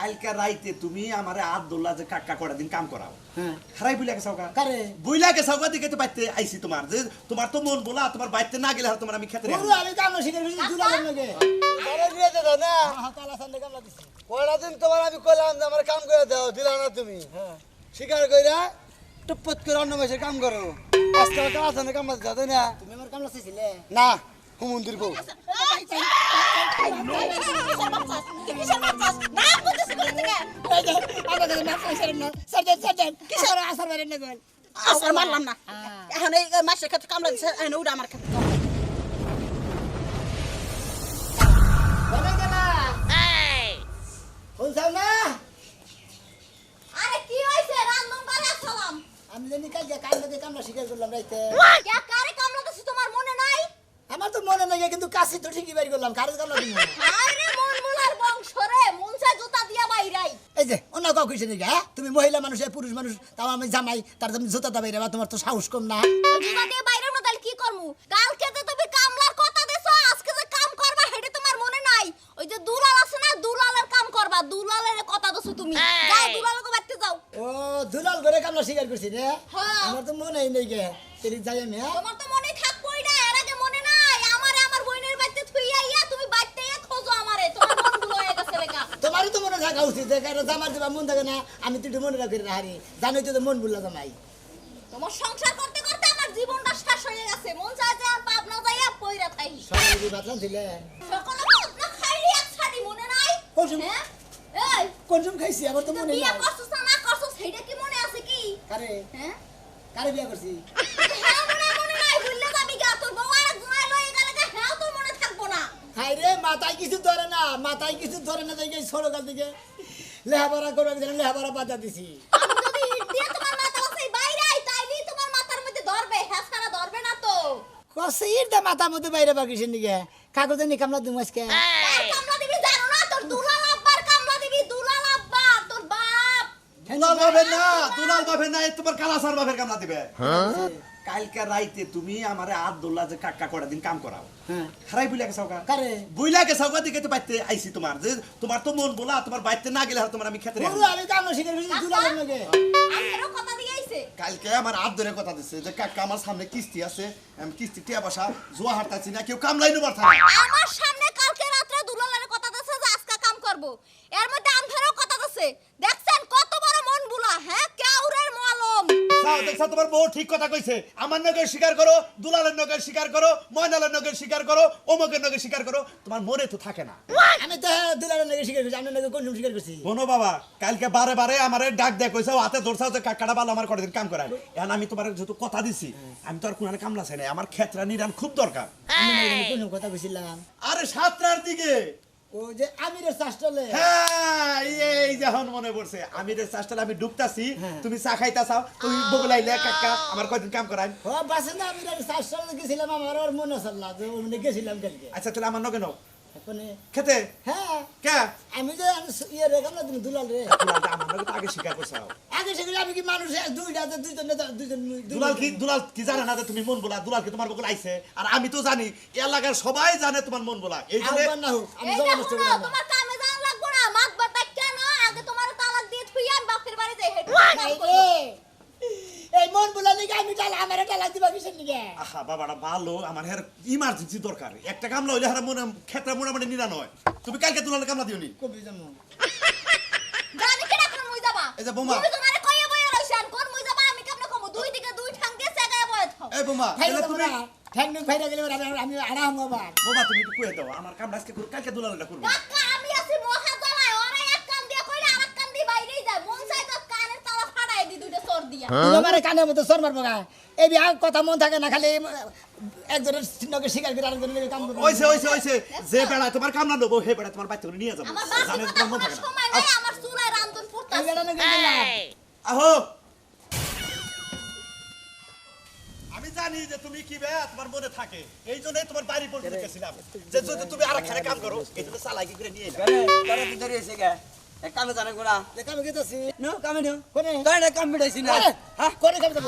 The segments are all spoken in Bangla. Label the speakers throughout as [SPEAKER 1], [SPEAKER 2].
[SPEAKER 1] কালকা রাইতে তুমি আমারে আদ দোল্লা যে কাকা করা দিন কাম করাও।
[SPEAKER 2] হ্যাঁ।
[SPEAKER 1] হারাই বুইলা গেছাও কা
[SPEAKER 2] কারে?
[SPEAKER 1] বুইলা গেছাও কা দিকে তো বাইতে আইছি তোমার। যে তোমার তো মন বলা তোমার বাইতে না গেলে তোমার আমি খেতে
[SPEAKER 2] পুরো আমি কাম শিখে গেছি দুলালের লগে?
[SPEAKER 3] আরে দিয়ে দাও না।
[SPEAKER 2] কালা সান্দে কাম লাগিছি
[SPEAKER 3] পয়লা দিন তোমার আমি কইলাম যে আমার কাম করে দাও দিলা না তুমি।
[SPEAKER 2] হ্যাঁ।
[SPEAKER 3] স্বীকার কইরা টুপত করে অন্য মাসে কাম করো। আজকে কাম আছে না কাম দাও না?
[SPEAKER 2] তুমি আমার কাম লাগছিলে
[SPEAKER 3] না হুমন্দির বউ।
[SPEAKER 2] আসার
[SPEAKER 4] মারলাম না। এখন এই মাসের ক্ষেত্রে দিচ্ছে এখন আমার
[SPEAKER 2] আমি জানি কাল কামলা শিকার করলাম রাইতে।
[SPEAKER 5] কারে কামড়াতেছি তোমার মনে নাই?
[SPEAKER 2] আমার তো মনে নাই কিন্তু কাশি তো ঠিকই বাড়ি করলাম। কারে কামলা দিন
[SPEAKER 5] আরে মন মুলার বংশ রে মনসা জুতা দিয়া বাইরাই
[SPEAKER 2] এই যে অন্য কাউ কইছে নাকি হ্যাঁ? তুমি মহিলা মানুষ পুরুষ মানুষ তাও আমি জামাই তার তুমি জুতা দাবাই রেবা তোমার তো সাহস কম না।
[SPEAKER 5] জুতা দিয়ে বাইরের মধ্যে কি করমু? কালকে যে তুমি কামলার কথা দেছো আজকে যে কাম করবা হেডে তোমার মনে নাই? ওই যে দুলাল আছে না দুলালের কাম করবা দুলালের কথা দেছো তুমি। যাও দুলালকে বাড়তে যাও।
[SPEAKER 2] ও দুলাল করে কামলা শিকার করছি রে?
[SPEAKER 5] হ্যাঁ।
[SPEAKER 2] আমার তো মনেই নেই গে। তেরি যাই আমি হ্যাঁ?
[SPEAKER 5] তোমার তো মনে থাকবই না এর আগে মনে নাই আমারে আমার বইনের বাড়িতে থুইয়া ইয়া তুমি বাড়তে ইয়া খোঁজো আমারে তোমার মনগুলো হয়ে গেছে লেখা
[SPEAKER 2] তোমারও তো মনে থাকা উচিত যে কারও জামার দেবা মন থাকে না আমি তো মনে রাখি না হারি। জানোই তো মন বুল্লা জামাই।
[SPEAKER 5] তোমার সংসার করতে করতে আমার জীবনটা শেষ হয়ে গেছে। মন চায় যে আর পাবনা যাইয়া পইরা থাই
[SPEAKER 2] সবাই যদি বাতলাম ছিলে
[SPEAKER 5] সকলে ভাবনা খাইলি এক ছাড়ি মনে নাই?
[SPEAKER 2] কসম।
[SPEAKER 5] হ্যাঁ? এই
[SPEAKER 2] কোনজন খাইছি আমার তো মনে
[SPEAKER 5] বিয়া করছস না করছস সেইটা কি মনে আছে কি?
[SPEAKER 2] কারে?
[SPEAKER 5] হ্যাঁ?
[SPEAKER 2] কারে বিয়া করছি?
[SPEAKER 5] হ্যাঁ মনে মনে নাই ভুললে যাবি গা তোর বউ আর জুয়াই লয়ে গেলে গা হ্যাঁ তোর মনে থাকব না।
[SPEAKER 2] হাই রে মাথায় কিছু ধরে না মাথায় কিছু ধরে না দেখে সরকার দিকে। লেহাপড়া করবে একজন লেহাবারা বাজা দিছি।
[SPEAKER 5] কসির যদি তোমার মাথা বাসাই বাইরে আই তাইলি তোমার মাথার মধ্যে ধরবে ধরবে না তো।
[SPEAKER 2] কসে ইর দে মাথা মধ্যে বাইরে বাকিছে নিকে কাগজে নি কামলা দুমাস কে
[SPEAKER 5] কার কামলা দিবি জানো না তোর দুলাল আব্বার কামলা দিবি দুলাল আব্বা তোর বাপ
[SPEAKER 1] দুলাল বাপের না দুলাল বাপের না এ তোমার কালাসার বাপের কামলা দিবে। কালকা রাইতে তুমি আমারে আদ দোল্লা যে কাকা করা দিন কাম করাও।
[SPEAKER 2] হ্যাঁ।
[SPEAKER 1] হারাই বুইলা গেছাও কা
[SPEAKER 2] কারে?
[SPEAKER 1] বুইলা গেছাও কা দিকে তো বাইতে আইছি তোমার যে তোমার তো মন বলা তোমার বাইতে না গেলে তোমার আমি খেতে
[SPEAKER 2] পুরো আমি কামলা শিখে গেছি দুলালের লগে।
[SPEAKER 5] আমারও কথা দিয়ে আইছে।
[SPEAKER 1] কালকে আমার হাত ধরে কথা দিচ্ছে যে কাকা আমার সামনে কিস্তি আছে আমি কিস্তি টিয়া বসা জুয়া হারতাছি না কেউ কামলাই নেবার থাকে।
[SPEAKER 5] আমার সামনে কালকে রাত্রে দুলালের কথা দিছে যে আজকে কাম করব। এর মধ্যে আমফেরও কথা দিছে। দেখছেন
[SPEAKER 1] দেখছ তোমার বউ ঠিক কথা কইছে। আমার নগের স্বীকার করো দুলালের নগের স্বীকার করো ময়নালের নগের স্বীকার করো অমুকের নগের স্বীকার করো তোমার মনে তো থাকে না।
[SPEAKER 2] আমি তো দুলালের কোন করছি?
[SPEAKER 1] বাবা কালকে বারে বারে আমারে ডাক দেয় কইছো হাতে ধরছাও যে কাকাটা ভালো আমার করে দিন কাম করায়। এখন আমি তোমার যেহেতু কথা দিছি আমি তো আর কোন কামলা চাই নাই আমার ক্ষেত্রা নিরান খুব দরকার।
[SPEAKER 2] আমি কথা কইছিলাম।
[SPEAKER 1] আরে সাতটার দিকে!
[SPEAKER 2] যে আমিরের চাষটলে
[SPEAKER 1] হ্যাঁ এই যখন মনে পড়ছে আমি ডুবতাছি তুমি চা খাইতা চাও তুমি বগলাইলে কাকা আমার কয়দিন কাম করাই
[SPEAKER 2] ও বাসে না আমিরের চাষটলে গেছিলাম আমার মনে যে গেছিলাম কালকে।
[SPEAKER 1] আচ্ছা তাহলে আমার নগে নাও। খেতে?
[SPEAKER 2] হ্যাঁ।
[SPEAKER 1] কে?
[SPEAKER 2] আমি যে ইয়ে না তুমি দুলাল রে।
[SPEAKER 1] দুলাল আমার তো আগে স্বীকার করছাও।
[SPEAKER 2] আগে আমি কি মানুষ? দুইটা দুইজন দুইজন
[SPEAKER 1] দুলাল কি? দুলাল কি জানে না যে তুমি মন বলা? দুলাল কি তোমার বগল আইছে? আর আমি তো জানি এলাকার সবাই জানে তোমার মন বলা। এই জন্য
[SPEAKER 2] আমি জমা নষ্ট
[SPEAKER 5] না,
[SPEAKER 2] না
[SPEAKER 5] তোমার কামে যাওয়া লাগবো না মাত বাতা কেন আগে তোমার তালাক দিয়ে থুইয়া আমি বাপের বাড়ি যাই হেঁটে কাম
[SPEAKER 2] এই
[SPEAKER 5] করব।
[SPEAKER 2] রে, এই মন বুলা লিগে আমি টালা আমার টালা দিবা কিসের লিগে
[SPEAKER 1] আহা বাবাটা ভালো। আমার হের ইমার্জেন্সি দরকার। একটা কামলা হইলে হারা মনে ক্ষেত্রে মোটামুটি নিরা নয় তুমি কালকে তুলালে কামলা দিওনি?
[SPEAKER 2] কবি যেমন
[SPEAKER 5] জানি কেডা কোন মুই যাবা?
[SPEAKER 1] এই যে বোমা।
[SPEAKER 5] তুমি তোমারে কইয়া বইয়া রইছান কোন মুই যাবা আমি কেমনে কমু? দুই দিকে দুই ঠাং দিয়ে বয়ে থাও।
[SPEAKER 1] এই বোমা তাহলে
[SPEAKER 2] তুমি নুক গেলে আমি আরাম হবার
[SPEAKER 1] বোমা তুমি একটু দাও। আমার কামলা আজকে কালকে দুলালটা করব।
[SPEAKER 5] কাকা আমি আছি মহা জ্বালায় ওরা এক কান দিয়ে কইলে আরেক কান দিয়ে বাইরেই যায় মন চাই তো কানের তালা ফাড়াই দি দুইটা সর দিয়া
[SPEAKER 2] তুমি আমার কানের মতো সর মারবো গা। এই বিয়া কথা মন থাকে না খালি একজনের নকে স্বীকার করে আরেকজনের কাম করব
[SPEAKER 1] ওইছে ওইছে ওইছে। যে বেড়ায় তোমার কামলা নেব হে বেড়ায় তোমার বাচ্চা নিয়ে যাব। জানে তোমার মন থাকে
[SPEAKER 5] আমার চুলায় রান্ধন।
[SPEAKER 1] আহো। আমি জানি যে তুমি কি বে তোমার মনে থাকে। এই জন্যই তোমার বাড়ি পর্যন্ত গেছিলাম। যে যদি তুমি আর কাম করো এই জন্য চালাকি করে নিয়ে এলাম।
[SPEAKER 3] এক কামে জানা গুনা
[SPEAKER 2] যে কামে গেতেছি
[SPEAKER 3] নো কামে নো।
[SPEAKER 2] কোনে?
[SPEAKER 3] তোর না কাম না। হ্যাঁ
[SPEAKER 2] কোনে কামে যাব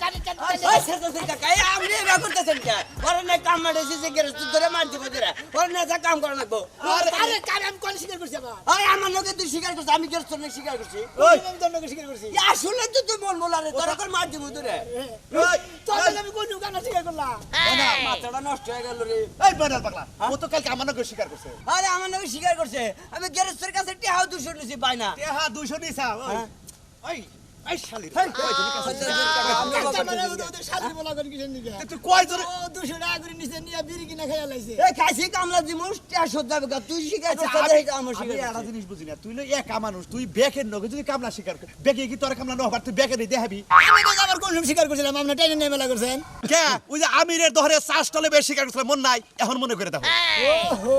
[SPEAKER 3] কামে ওই সেটা কাকা এই আপনি এবার করতেছেন কে? ওরা না কাম মারতেছে যে গেরস্ত ধরে মার দিব ধরে। ওরা না যা কাম করা লাগবো।
[SPEAKER 2] আরে আরে কারে আমি কোন স্বীকার করছি আবার?
[SPEAKER 3] আরে আমার লোকে তুই স্বীকার করছিস আমি গেরস্ত না স্বীকার করছি।
[SPEAKER 2] ওই। আমি তোর নাকি স্বীকার করছি
[SPEAKER 3] আসলে তো তুই মন বলারে তোরা করে মার দিব
[SPEAKER 2] তোর নাকি আমি কোন কানা স্বীকার করলাম?
[SPEAKER 3] না মাথাটা নষ্ট হয়ে গেল রে।
[SPEAKER 1] এই বেনাল পাগলা ও তো কালকে আমার নাকি স্বীকার করছে।
[SPEAKER 3] আরে আমার লোকে স্বীকার করছে। আমি গেরস্তের কাছে টিহাও দুশো নিছি পাই না।
[SPEAKER 1] হ্যাঁ দুইশো নিছা
[SPEAKER 3] হ্যাঁ।
[SPEAKER 1] ওই এই শালি
[SPEAKER 2] কাকা মানে
[SPEAKER 1] তুই কয়
[SPEAKER 2] টাকা করে নিচে নিয়ে বিড়ি কিনা লাইছে।
[SPEAKER 3] খাইছি কামলা দিমুস তুই
[SPEAKER 1] আচ্ছা,
[SPEAKER 3] আমার
[SPEAKER 1] জিনিস বুঝি না। তুই লই একা মানুষ তুই বেকের নগে যদি কামলা স্বীকার কর বেকে কি তোর কামলা নহবার তুই বেকে দিয়ে দেখাবি
[SPEAKER 2] আমি তো কোন টাইনে
[SPEAKER 1] কে? ওই যে আমিরের দহরে চাষ টলে বেশ স্বীকার করছিল মন নাই এখন মনে করে দেখো।
[SPEAKER 2] ওহো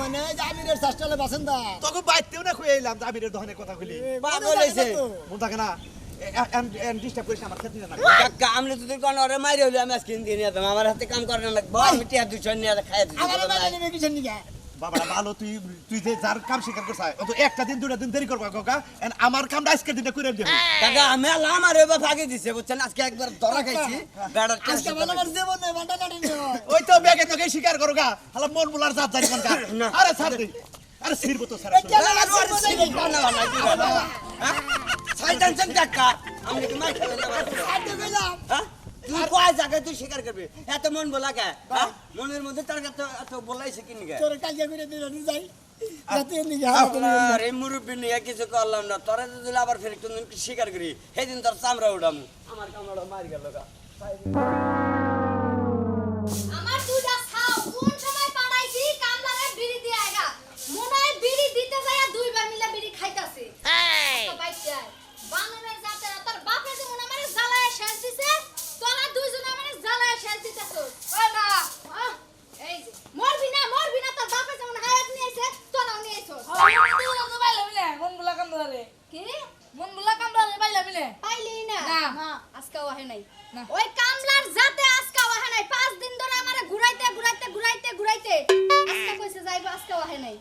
[SPEAKER 2] মানে ওই যে আমিরের শাসটালে বাসেন্দা
[SPEAKER 1] তোকে বাইতেও না খুঁয়ে এলাম আমিরের দহনের কথা খুলি
[SPEAKER 3] পাগল হইছে।
[SPEAKER 1] মন থাকে না? আমার ক্ষেত্রে না
[SPEAKER 3] কাকা আমি তো তুই কোন ওরে মাইরে হইলে আমি আজকে দিয়ে নিয়ে যেতাম। আমার হাতে কাম করে না লাগবো আমি টিহা দুশো নিয়ে খাই
[SPEAKER 2] আমার
[SPEAKER 3] দিচ্ছি
[SPEAKER 2] মেলা নিবে কিসের নিকে
[SPEAKER 1] বাবা ভালো তুই তুই যে যার কাম স্বীকার করছ অত একটা দিন দুটা দিন দেরি করবা কাকা and আমার কামটা আজকে দিনটা করে দিবি
[SPEAKER 3] কাকা আমি আল্লাহ আমার এবার ফাঁকি দিছে বুঝছেন আজকে একবার ধরা খাইছি
[SPEAKER 2] আজকে ভালো বাটা
[SPEAKER 1] ওই তো বেগে তোকে স্বীকার করো গা হালা মন বুলার জাত জানি কোন আরে ছাড় দে আরে সিরবো তো স্যার
[SPEAKER 3] শয়তান চেন কাকা আমি কি মার খেলে যাব? তুই কয় জায়গায় তুই স্বীকার করবি? এত মন বলা কে? হ্যাঁ? মনের মধ্যে তার কাছে এত বলাইছে কি কে
[SPEAKER 2] তোর কাজে করে দিল নি যাই।
[SPEAKER 3] কিছু করলাম না। তোরা যদি আবার ফের একটু স্বীকার করি। সেদিন তোর চামড়া উঠাম আমার কামড়া মারি গেল গা
[SPEAKER 5] আমার দুইটা ছাও কোন সময় পাড়াইছি কামলারে বিড়ি দিয়ে আইগা মনে হয় বিড়ি দিতে যায় দুইবার মিলে বিড়ি খাইতাছে তো বাইতে আয়। বানরের জাতের তোর বাপে যেমন আমারে জ্বালায় শেষ দিছে তোরা দুইজন আমারে জ্বালায় শেষ দিতেছ। ও না? আহ, এই যে মরবি না মরবি না তোর বাপে যেমন হায়াত নিয়ে আইছে তোরাও নিয়ে আইছস কি? পাইলি না?
[SPEAKER 6] না।
[SPEAKER 5] মা আজকে ওহে নাই।
[SPEAKER 6] না।
[SPEAKER 5] ওই কামলার জাতে আজকে ওহে নাই। পাঁচ দিন ধরে আমারে ঘুরাইতে ঘুরাইতে ঘুরাইতে ঘুরাইতে। আজকে কইছে যাইবো আজকে ওহে নাই।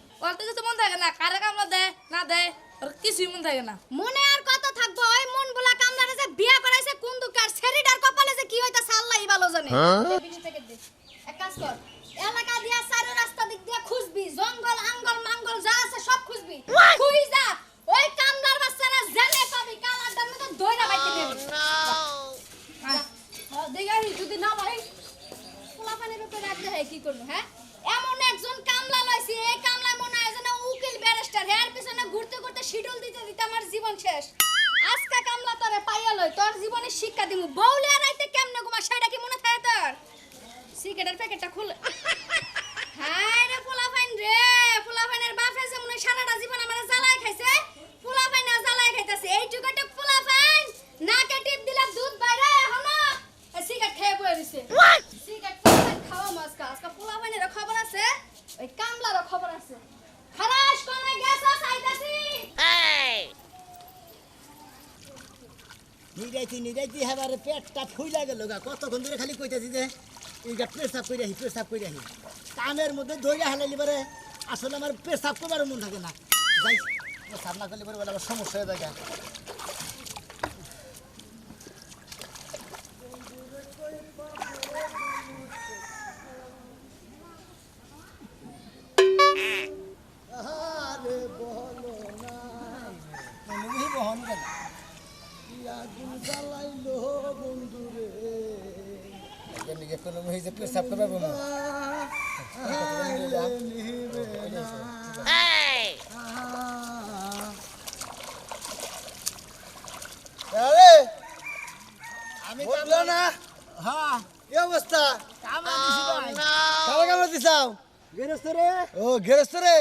[SPEAKER 6] কিছুই মন থাকে না।
[SPEAKER 5] মনে আর কত থাকব ওই মন বলা কামলারে যে বিয়া করাইছে কোন দুকার ছেড়িটার কপালে যে কি হইতাছে বিড়ি প্যাকেট দে। এক কাজ কর এলাকা দিয়া চারো রাস্তা দিক দিয়ে খুঁজবি জঙ্গল আঙ্গল মাঙ্গল যা আছে সব খুঁজবি। খুঁজি যা ওই কামলার বাচ্চারা জেলে পাবি কালারটার মতো দইরা বাইতে নেবি দেখাই যদি না ভাই পোলাপানের ব্যাপারে রাখতে হয় কি করব হ্যাঁ? এমন একজন কামলা লইছি এই কামলা মনে হয় যেন উকিল ব্যারিস্টার এর পিছনে ঘুরতে ঘুরতে শিডিউল দিতে দিতে আমার জীবন শেষ। আজকে কামলা তোরে পাইয়া লই তোর শিক্ষা দিমু। বউলে আর রাইতে কেমনে ঘুমা সেটা কি মনে সিগারেটের প্যাকেটটা খুলে। হায় রে পোলাপাইন রে পোলাপাইনের বাপে যে মনে হয় সারাটা জীবন আমার জ্বালায় খাইছে। পোলাপাইন আর জ্বালায় খাইতেছে এইটুকু একটা পোলাপাইন নাকে টিপ দিলে দুধ বাইরে এখনও। সিগারেট খেয়ে বয়ে দিছে সিগারেট পোলাপাইন খাওয়া মাস্কা আজকে পোলাপাইনের খবর আছে ওই কামলারও খবর আছে। খারাস কোনে গেছো চাইতাছি।
[SPEAKER 2] নিরাইতি নিরাইতি হেবার পেটটা ফুইলা গেল গা। কতক্ষণ ধরে খালি কইতাছি যে এইটা পেশাব করে আহি, পেশাব করে আহি। কামের মধ্যে ধরে হালাইলি পরে, আসলে আমার পেশাব করবার মন থাকে না। যাই, পেশাব না করলে পরে আমার সমস্যা হয়ে যায়। পেশাব করবে না। আরে! আমি বলল না? হ্যাঁ। কি অবস্থা? কামড়া কামড়া কামড়া দিছাও গেরস্ত রে। ও গেরস্ত রে?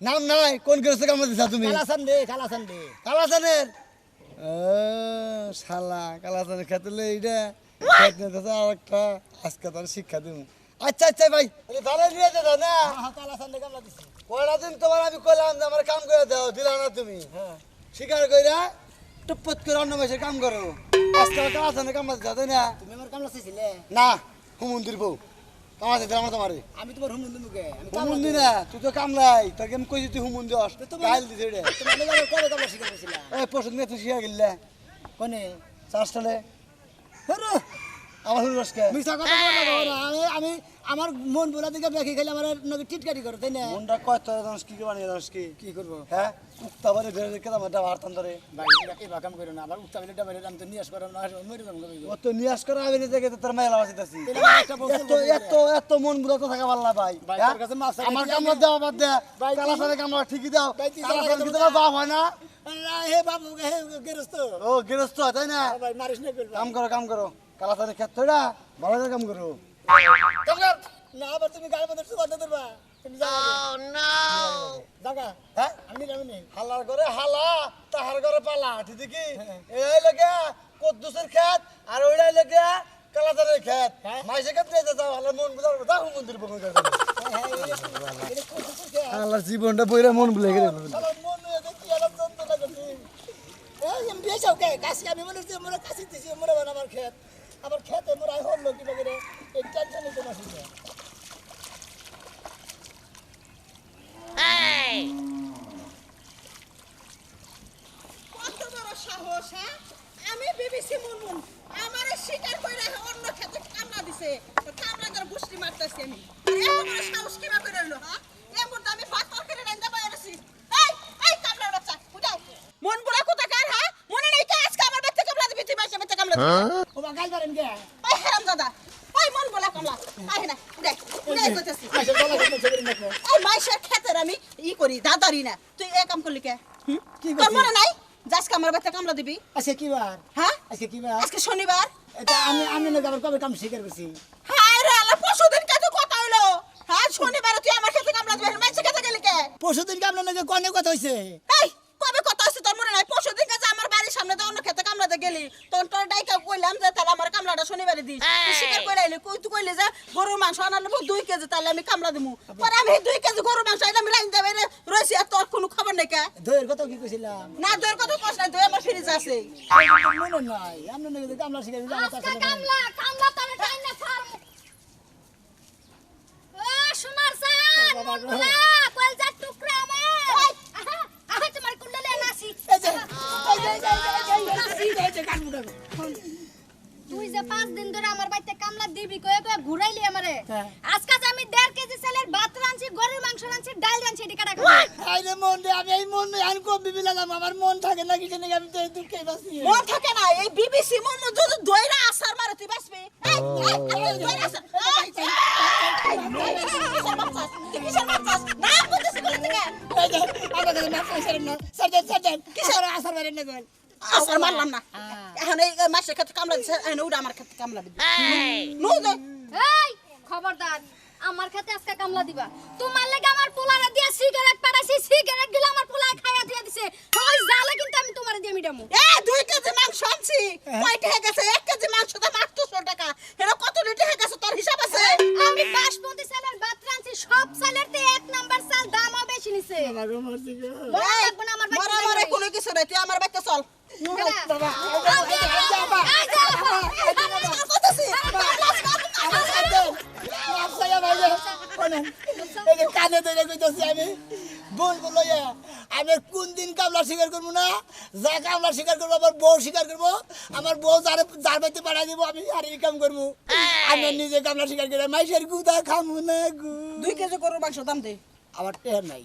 [SPEAKER 2] নাম নাই কোন গেরস্ত কামড়া দিছা তুমি? কালাসান দে কালাসান দে। কালাসানের? ও শালা কালাসানের এইটা আর একটা আজকে তার শিক্ষা দিব আচ্ছা আচ্ছা ভাই। তাহলে নিয়ে যেত না। কালাসান দে কয়টা দিন তোমার আমি কইলাম যে আমার কাম করে দাও দিলা না তুমি। স্বীকার কইরা টুপত করে অন্য মাসের কাম করো। আজকে কালাসানের কামড়া দিছা তাই না?
[SPEAKER 7] তুমি আমার কামলা চাইছিলে
[SPEAKER 2] না হুমন্দির বউ। কামা দিতে আমার তোমারে।
[SPEAKER 7] আমি তোমার হুমুন্দি মুখে আমি
[SPEAKER 2] হুমুন্দি না তুই তো কামলাই তোকে আমি কইছি তুই হুমুন্দি অস গাইল দিছে রে।
[SPEAKER 7] লাগে কবে কামলা শিখে গেছিলাম
[SPEAKER 2] এই পছন্দ নিয়ে তুই গেলে।
[SPEAKER 7] কোনে?
[SPEAKER 3] আরে, আমার রসকে।
[SPEAKER 2] মিছা কথা বলা আমি আমি আমার মন বলা দিকে বেখি খেলে আমার নকে টিটকারি করে তাই না?
[SPEAKER 3] মনটা কয় তোর কি করে বানিয়ে জানিস কি?
[SPEAKER 2] কি করব?
[SPEAKER 3] হ্যাঁ? রেখে দাম এটা ধরে
[SPEAKER 2] ভাই করে না। আবার উঠতে পারলে ডাবারে আমি তো নিয়ে আসবার না মরে যাব
[SPEAKER 3] ও তো নিয়াস করে আমি তোর মেলা এত এত এত মন তো থাকা পারলা ভাই হ্যাঁ? আমার কামড় দেওয়া বাদ দে।
[SPEAKER 2] ভাই,
[SPEAKER 3] কালা
[SPEAKER 2] তুই-
[SPEAKER 3] সাথে কামড় ঠিকই দাও। কালা সাথে কি বাপ হয় না।
[SPEAKER 2] হে বাবু হে গেরস্ত
[SPEAKER 3] ও তাই না?
[SPEAKER 2] ভাই মারিস না
[SPEAKER 3] কাম করো কাম ক্ষেত্র ভালো কাম করো।
[SPEAKER 2] না আবার তুমি গায়ে মধ্যে কথা ধরবা তুমি যাও জাগা
[SPEAKER 3] হ্যাঁ?
[SPEAKER 2] আমি যাব নি।
[SPEAKER 3] হালার করে হালা তাহার করে পালা। ঠিক কি? এই লাগে কদ্দুসের ক্ষেত আর ওইটাই লাগে কালাজারের ক্ষেত। মাইসে ক্ষেত নিয়ে যাও মন বুঝার যাও মন্দির করে জীবনটা বইরা মন ভুলে গেলে
[SPEAKER 2] মন আমি বিয়ে কে? কাশি আমি মোরা কাশি দিছি মোরা আমার ক্ষেত। আমার ক্ষেতে মোরা হল কি বাগেরে এই টেনশনে তো মাসি
[SPEAKER 4] কত বড় সাহস হ্যাঁ? আমি বিবিসি মুনমুন। আমার শিকার কইরা অন্য খেতে কামলা দিছে। কামলা করে গুষ্টি মারতেছি আমি। এত বড় সাহস কিবা করে হলো হ্যাঁ এই মুহূর্তে আমি ভাত তরকারি রান্না বাইরেছি এই এই কামলা বাচ্চা উঠাও মন বুড়া কোথা কার হ্যাঁ মনে নেই তো আজকে আমার বাচ্চা কামলা দিবি তুই বাচ্চা বাচ্চা কামলা দিবি
[SPEAKER 2] ও বা গাল পারেন কে
[SPEAKER 4] ওই হারাম দাদা। ওই মন বুড়া কামলা। আই না উড়াই উড়াই কইতাছি।
[SPEAKER 2] বলা কথা ছবি দেখো
[SPEAKER 4] এই মাইশের খেতের আমি ই করি দাদারি না। তুই এ কাম করলি কে? হুম?
[SPEAKER 2] কি
[SPEAKER 4] তোর মনে নাই? যাস কামার বাচ্চা কামলা দিবি।
[SPEAKER 2] আজকে কি বার?
[SPEAKER 4] হ্যাঁ?
[SPEAKER 2] আজকে কি বার?
[SPEAKER 4] আজকে শনিবার।
[SPEAKER 2] এটা আমি কবে কাম স্বীকার করছি?
[SPEAKER 4] হায় রে আল্লাহ পরশুদিন কাছে কথা হইল? হ্যাঁ শনিবারে তুই আমার খেতে কামলা দিবি মাইসে খেতে গেলি কে?
[SPEAKER 2] পরশু দিনকে আপনার নাকি কনে কথা হয়েছে
[SPEAKER 4] এই কবে কথা হচ্ছে তোর মনে নাই পরশুদিন কাছে আমার বাড়ির সামনে দিয়ে অন্য খেতে কামলাতে গেলি তোর তোর ডাইকা কইলাম যে তাহলে আমার কামলাটা শনিবারে দিস। স্বীকার করে আইলি কই তুই কইলি যে গরুর মাংস আনার লোক দুই কেজি তাহলে আমি কামলা দিমু। পরে আমি দুই কেজি গরুর মাংস আইলে আমি রাইন দেবে রয়েছি আর তোর কোনো খবর নেই কে?
[SPEAKER 2] দইয়ের কথা কি কইছিলাম?
[SPEAKER 4] না তোর কথা কষ্ট নাই তুই আমার ফ্রিজ আছে।
[SPEAKER 2] মনে নাই আপনার নাকি কামলা স্বীকার করছি আমার
[SPEAKER 5] কামলা কামলা তারে টাইম না ফার্ম ও সোনার সান
[SPEAKER 2] বাবা গো।
[SPEAKER 5] না কল যা টুকরা আমার আহা আহা তোমার কুণ্ডলে নাসি
[SPEAKER 2] এই যে এই যে এই যে এই যে এই যে এই যে কান মুড়া
[SPEAKER 5] তুই যে পাঁচ দিন ধরে আমার বাড়িতে কামলা দিবি কয়ে কয়ে ঘুরাইলি আমারে
[SPEAKER 2] হ্যাঁ।
[SPEAKER 5] আজকে আমি দেড় কেজি চালের ভাত রাঁধছি গরুর মাংস রাঁধছি ডাল রাঁধছি এটি কাটা
[SPEAKER 2] রে মন রে আমি এই মন আমি কম বিবি লাগাম আমার মন থাকে না কিছু নাকি আমি তো এই দুঃখে বাঁচি
[SPEAKER 4] মন থাকে না এই বিবিসি মন যদি দইরা আসার মারে তুই বাসবি এই, এই, এই, দইরা আসার।
[SPEAKER 2] যে মাছ
[SPEAKER 5] খাতে আজকে কামলা দিবা তোমার লাগে আমার পোলারে দিয়া সিগারেট পাঠাইছি সিগারেটগুলো আমার পোলায় খাইয়া দিয়া দিছে ওই জালে কিন্তু আমি
[SPEAKER 4] এ দুই কেজি মাংস আনছি। কয়টা গেছে? এক
[SPEAKER 2] আমার মরছি গো
[SPEAKER 4] মরা মরে কোনো কিছু নাই তুই আমার চল
[SPEAKER 2] কানে ধরে কইতাছি আমি ভুল বলো আমি কোন দিন কামলা স্বীকার করব না যা কামলা স্বীকার করব আমার বউ স্বীকার করব আমার বউ যার যার বাড়িতে পাঠাই দিব আমি আর এই কাম করব আমি নিজে কামলা স্বীকার করে মাইসের গুদা খামু না গু
[SPEAKER 4] দুই কেজি গরুর মাংস দাম দে
[SPEAKER 2] আমার টেহার নাই।